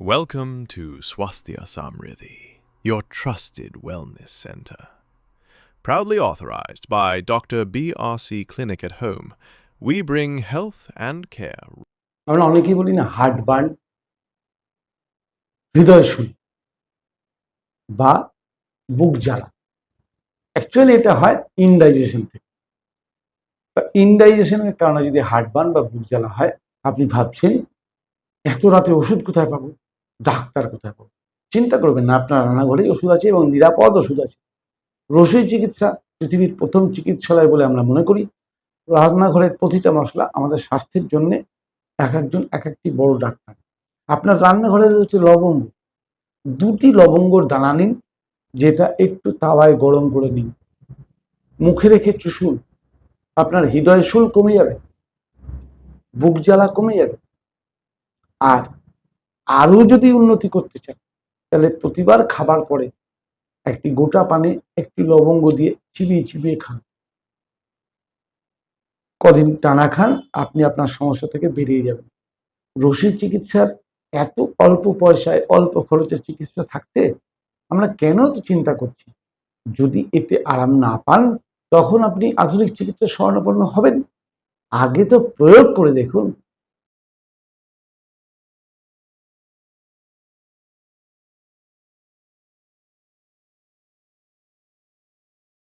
Welcome to Swasthya Samriddhi, your trusted wellness center. Proudly authorized by Dr. BRC Clinic at Home, we bring health and care আমরা অনেকেই বলি না heart burn হৃদয় শুল বা বুক জ্বালা actually এটা হয় ইনডাইজেশন থেকে ইনডাইজেশনের কারণে যদি হার্ট বার্ন বা বুক জ্বালা হয় আপনি ভাবছেন এত রাতে ওষুধ কোথায় পাবো ডাক্তার কোথায় পাবো? চিন্তা করবেন না, আপনার রান্নাঘরেই ওষুধ আছে এবং নিরাপদ ওষুধ আছে। রসই চিকিৎসা পৃথিবীর প্রথম চিকিৎসালয় বলে আমরা মনে করি। রান্নাঘরের প্রতিটা মশলা আমাদের স্বাস্থ্যের জন্য এক একজন, এক একটি বড় ডাক্তার। আপনার রান্নাঘরে রয়েছে লবঙ্গ। দুটি লবঙ্গর দানা নিন, যেটা একটু তাওয়ায় গরম করে নিন। মুখে রেখে চুষুন। আপনার হৃদয় শুল কমে যাবে, বুক জ্বালা কমে যাবে। আর আরও যদি উন্নতি করতে চান তাহলে প্রতিবার খাবার পরে একটি গোটা পানে একটি লবঙ্গ দিয়ে চিবিয়ে চিবিয়ে খান। কদিন টানা খান, আপনি আপনার সমস্যা থেকে বেরিয়ে যাবেন। রশির চিকিৎসার এত অল্প পয়সায়, অল্প খরচে চিকিৎসা থাকতে আমরা কেন তো চিন্তা করছি? যদি এতে আরাম না পান, তখন আপনি আধুনিক চিকিৎসা স্বর্ণপন্ন হবেন। আগে তো প্রয়োগ করে দেখুন